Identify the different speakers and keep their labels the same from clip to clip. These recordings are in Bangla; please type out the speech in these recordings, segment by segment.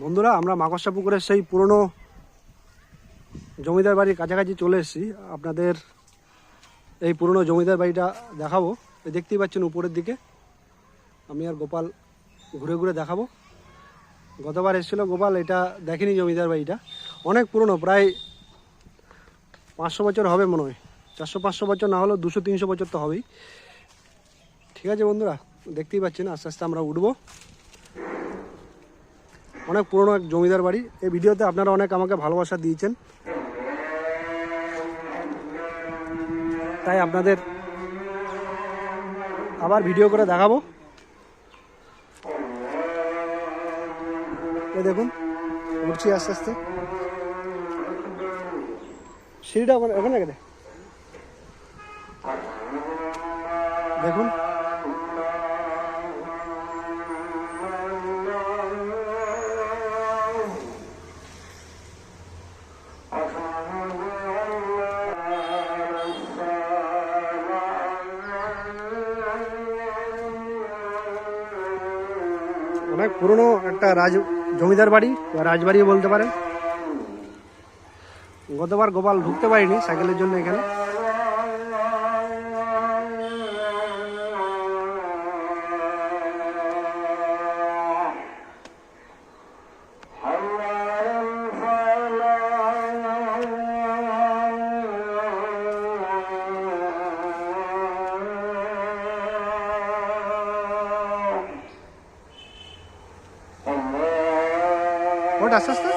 Speaker 1: বন্ধুরা, আমরা মাকসা পুকুরের সেই পুরনো জমিদার বাড়ির কাছাকাছি চলে এসেছি। আপনাদের এই পুরনো জমিদার বাড়িটা দেখাবো। দেখতেই পাচ্ছেন উপরের দিকে। আমি আর গোপাল ঘুরে ঘুরে দেখাবো। গতবার এসেছিল গোপাল, এটা দেখেনি জমিদার বাড়িটা। অনেক পুরনো, প্রায় পাঁচশো বছর হবে মনে হয়। চারশো, পাঁচশো বছর না হলেও দুশো, তিনশো বছর তো হবেই। ঠিক আছে বন্ধুরা, দেখতেই পাচ্ছেন, আস্তে আস্তে আমরা উঠবো। অনেক পুরনো এক জমিদার বাড়ি। এই ভিডিওতে আপনারা অনেক আমাকে ভালোবাসা দিয়েছেন। তাই আপনাদের আবার ভিডিও করে দেখাবো। এই দেখুন উঠছি আস্তে আস্তে। সিঁড়িটা ওখানে ওখানে দেখুন। অনেক পুরনো একটা রাজ জমিদার বাড়ি, বা রাজবাড়িও বলতে পারেন। গতবার গোপাল ঢুকতে পারিনি সাইকেলের জন্য এখানে। ওটা আস্তে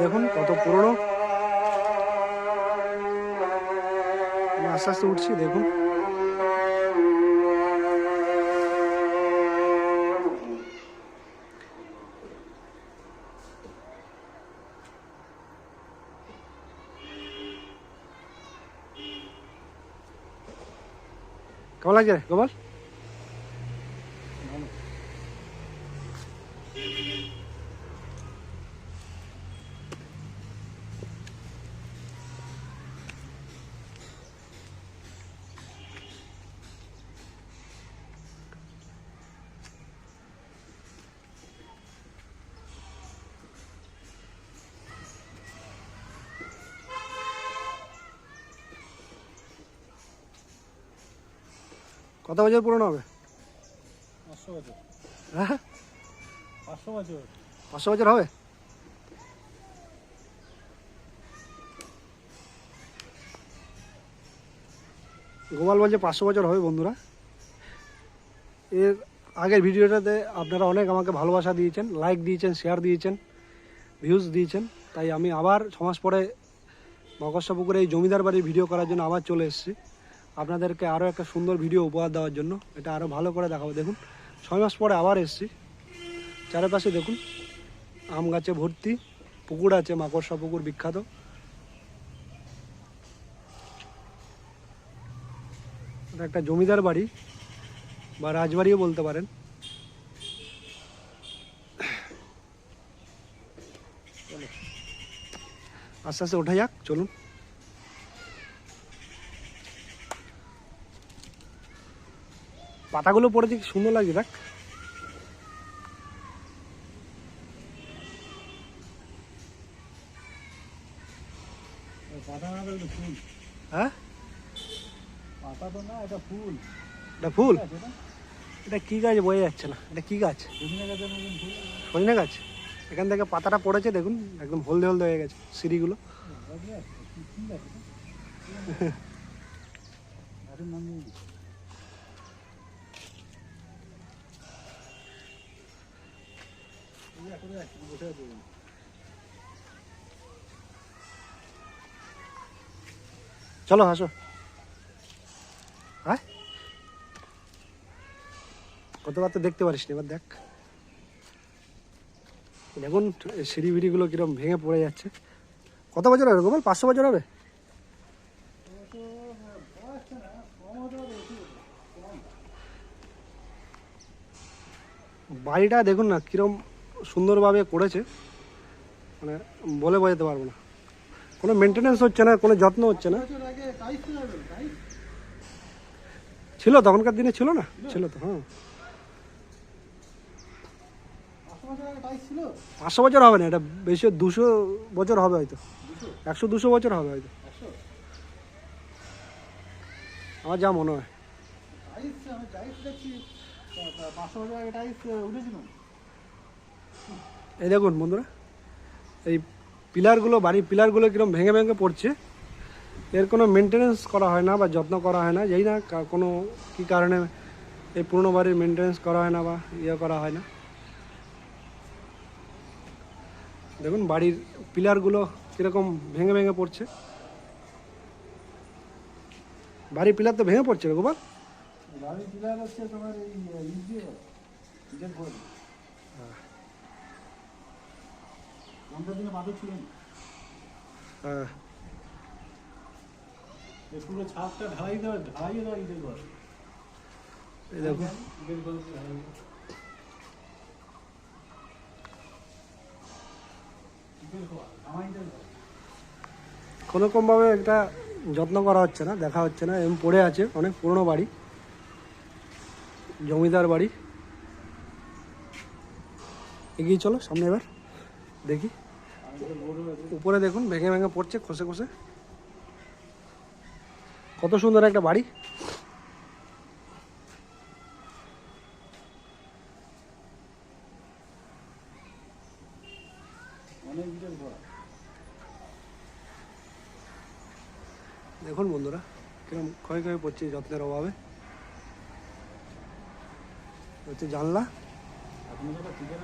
Speaker 1: দেখুন কত পুরনো। আস্তে আস্তে উঠছি দেখুন। কেমন লাগছে রে গোপাল কত বছর পুরনো হবে?
Speaker 2: পাঁচশো বছর।
Speaker 1: হ্যাঁ?
Speaker 2: পাঁচশো বছর।
Speaker 1: পাঁচশো বছর হবে? গোপাল বলছে পাঁচশো বছর হবে বন্ধুরা। এর আগের ভিডিওটাতে আপনারা অনেক আমাকে ভালোবাসা দিয়েছেন লাইক দিয়েছেন শেয়ার দিয়েছেন ভিউজ দিয়েছেন। তাই আমি আবার ছ মাস পরে মকস্যা পুকুরে এই জমিদার বাড়ির ভিডিও করার জন্য আবার চলে এসেছি। আপনাদেরকে আরও একটা সুন্দর ভিডিও উপহার দেওয়ার জন্য। এটা আরও ভালো করে দেখাবো। দেখুন, ছয় মাস পরে আবার এসছি। চারপাশে দেখুন, আম গাছে ভর্তি, পুকুর আছে, মাকড়সা পুকুর বিখ্যাত। একটা জমিদার বাড়ি, বা রাজবাড়িও বলতে পারেন। আস্তে আস্তে ওঠা যাক, চলুন। পাতাগুলো পড়েছে কি সুন্দর লাগছে দেখ।
Speaker 2: পাতা ফুল
Speaker 1: হ্যাঁ?
Speaker 2: পাতা তো না এটা ফুল।
Speaker 1: এটা ফুল এটা কি গাছ বোঝা যাচ্ছে না। এটা কি গাছ?
Speaker 2: গাছের
Speaker 1: সজনে গাছ। এখান থেকে পাতাটা পড়েছে দেখুন একদম হলদে হলদে হয়ে গেছে সিঁড়িগুলো।
Speaker 2: নাম নেই এই যে করে আছে, বসে আছে ওখানে।
Speaker 1: চলো, আসো। হ্যাঁ কতবার তো দেখতে পারিস এবার দেখ। দেখুন সিঁড়ি বিড়িগুলো কিরম ভেঙে পড়ে যাচ্ছে। কত বছর হবে গোপাল? পাঁচশো বছর হবে? বাড়িটা দেখুন না, কিরম সুন্দরভাবে করেছে। মানে বলে বোঝাতে পারব না। কোনো মেনটেনেন্স হচ্ছে না, কোনো যত্ন হচ্ছে না
Speaker 2: ছিল?
Speaker 1: তখনকার দিনে ছিল না ছিল তো হ্যাঁ
Speaker 2: পাঁচশো বছর
Speaker 1: হবে না, এটা বেশি দুশো বছর হবে হয়তো একশো দুশো বছর হবে হয়তো আমার যা মনে হয়। এই দেখুন বন্ধুরা, এই পিলারগুলো বাড়ির পিলারগুলো কীরকম ভেঙে ভেঙে পড়ছে এর কোনো মেনটেনেন্স করা হয় না বা যত্ন করা হয় না যেই না কোনো কী কারণে এই পুরনো বাড়ির মেনটেনেন্স করা হয় না বা ইয়ে করা হয় না। দেখুন বাড়ির পিলারগুলো কীরকম ভেঙে ভেঙে পড়ছে। বাড়ির পিলার তো ভেঙে পড়ছে গোপাল।
Speaker 2: বাড়ির পিলার হচ্ছে তোমার এই, আমাদের দিনে
Speaker 1: হ্যাঁ।
Speaker 2: এই পুরো ছাদটা ঢালাই দেওয়া ঢালাই দেওয়া ইটের ঘর।
Speaker 1: এই
Speaker 2: ঘর।
Speaker 1: কোনো রকমভাবে একটা যত্ন করা হচ্ছে না দেখা হচ্ছে না। এমন পড়ে আছে অনেক পুরনো বাড়ি। জমিদার বাড়ি। এগিয়ে চলো সামনে এবার দেখি। উপরে দেখুন, ভেঙে ভেঙে পড়ছে, খসে খসে। কত সুন্দর একটা বাড়ি। দেখুন বন্ধুরা, কিরম ক্ষয় ক্ষয়ে পড়ছে যত্নের অভাবে। হচ্ছে জানলা।
Speaker 2: এখনও যারা টিকে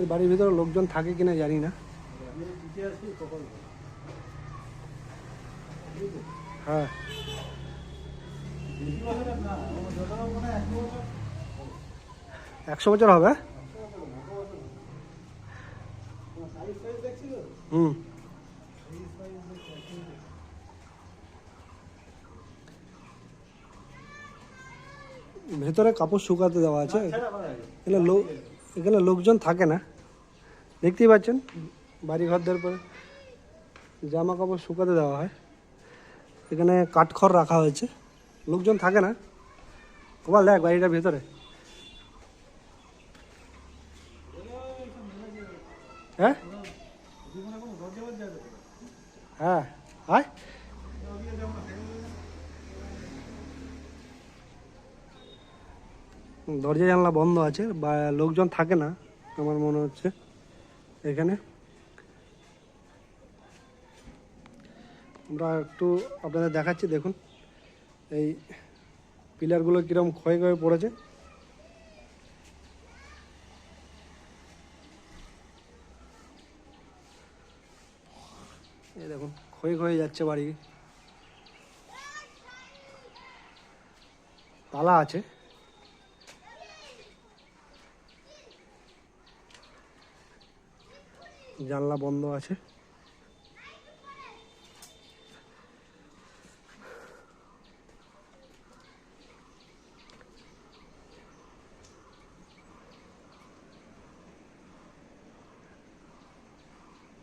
Speaker 1: এই বাড়ির ভিতরে লোকজন থাকে কিনা জানি না। হ্যাঁ।
Speaker 2: একশো বছর
Speaker 1: হবে? হুম। ভেতরে কাপড় শুকাতে দেওয়া আছে। লোক এখানে লোকজন থাকে না। দেখতেই পাচ্ছেন বাড়ি ঘরদের পরে জামা কাপড় শুকাতে দেওয়া হয়। এখানে কাঠখড় রাখা হয়েছে। লোকজন থাকে না। কমাল দেখ বাড়িটার ভেতরে। হ্যাঁ? হ্যাঁ আয়। দরজা জানলা বন্ধ আছে, বা লোকজন থাকে না, আমার মনে হচ্ছে, এখানে। আমরা একটু আপনাদের দেখাচ্ছি, দেখুন। এই পিলারগুলো কীরকম ক্ষয় ক্ষয়ে পড়েছে। এই দেখুন, ক্ষয় ক্ষয়ে যাচ্ছে বাড়ি। তালা আছে। জানলা বন্ধ আছে।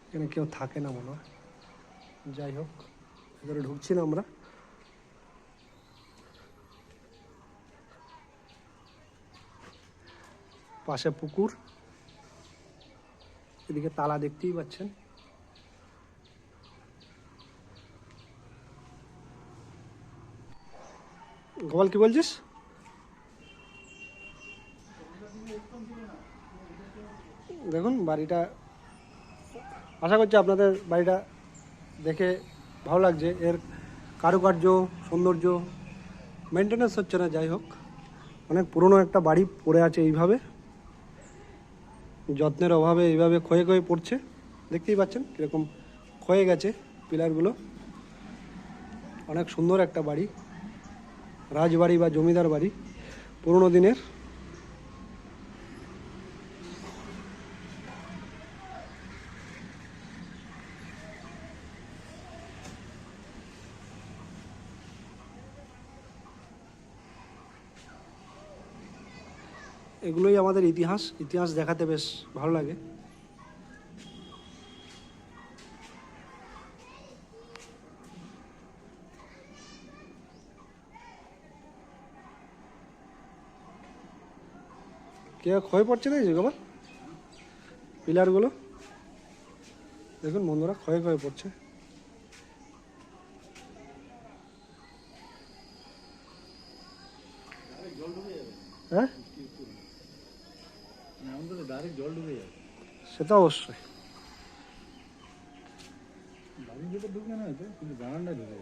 Speaker 1: এখানে কেউ থাকে না মনে হয়। যাই হোক, ভেতরে ঢুকছি না আমরা। পাশে পুকুর। এদিকে তালা দেখতেই পাচ্ছেন। গোপাল, কি বলছিস? দেখুন, বাড়িটা আশা করছি আপনাদের বাড়িটা দেখে ভালো লাগছে। এর কারুকার্য, সৌন্দর্য মেনটেনেন্স হচ্ছে না, যাই হোক। অনেক পুরনো একটা বাড়ি পড়ে আছে এইভাবে। যত্নের অভাবে এইভাবে ক্ষয়ে ক্ষয়ে পড়ছে। দেখতেই পাচ্ছেন কীরকম ক্ষয়ে গেছে পিলারগুলো। অনেক সুন্দর একটা বাড়ি, রাজবাড়ি বা জমিদার বাড়ি, পুরনো দিনের এগুলোই আমাদের ইতিহাস। ইতিহাস দেখাতে বেশ ভালো লাগে। কেউ ক্ষয় পড়ছে দেখছি বাবা পিলারগুলো। দেখুন বন্ধুরা, ক্ষয় ক্ষয় পড়ছে। হ্যাঁ? সেটা অবশ্যই।
Speaker 2: বাড়ির ভিতরে ঢুকে না কিন্তু বারান্দায় ঢুকে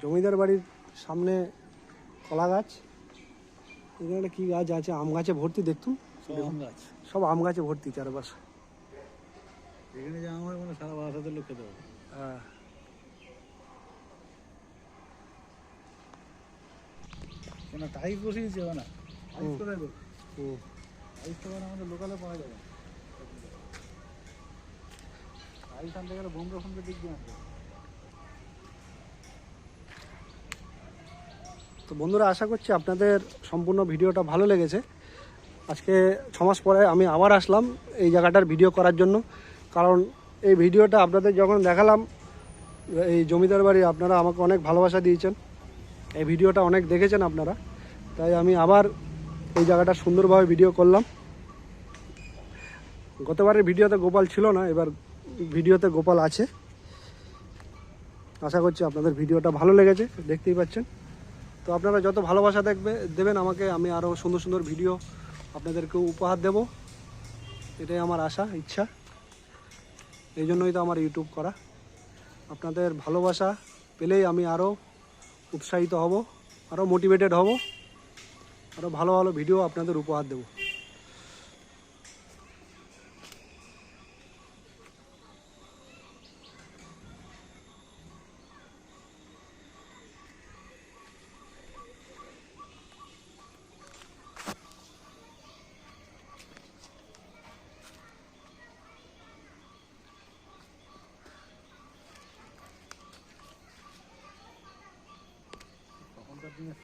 Speaker 1: জমিদার বাড়ির সামনে কলা গাছ। এখানে কী গাছ আছে? আম গাছে ভর্তি দেখতুন
Speaker 2: সব আম গাছ।
Speaker 1: ভর্তি চারপাশে।
Speaker 2: এখানে যা আম হয় মানে সারা বাসাতে লোক খেতে পাবে
Speaker 1: হ্যাঁ।
Speaker 2: টাইস বসিয়েছে না? টাইস কোথায় তো আমাদের লোকালে পাওয়া যাবে। টাইস আনতে গেলে দিক দিয়ে আনতে
Speaker 1: তো? বন্ধুরা আশা করছি আপনাদের সম্পূর্ণ ভিডিওটা ভালো লেগেছে। আজকে ছ মাস পরে আমি আবার আসলাম এই জায়গাটার ভিডিও করার জন্য। কারণ এই ভিডিওটা আপনাদের যখন দেখালাম এই জমিদার বাড়ি আপনারা আমাকে অনেক ভালোবাসা দিয়েছেন। এই ভিডিওটা অনেক দেখেছেন আপনারা। তাই আমি আবার এই জায়গাটা সুন্দরভাবে ভিডিও করলাম। গতবারের ভিডিওতে গোপাল ছিল না, এবার ভিডিওতে গোপাল আছে। আশা করছি আপনাদের ভিডিওটা ভালো লেগেছে, দেখতেই পাচ্ছেন। তো আপনারা যত ভালোবাসা দেখবে, দেবেন আমাকে, আমি আরও সুন্দর সুন্দর ভিডিও আপনাদেরকে উপহার দেব। এটাই আমার আশা, ইচ্ছা। এই জন্যই তো আমার ইউটিউব করা। আপনাদের ভালোবাসা পেলেই আমি আরও উৎসাহিত হব আরও মোটিভেটেড হব। और भलो भलो भिडियो अपन उपहार देव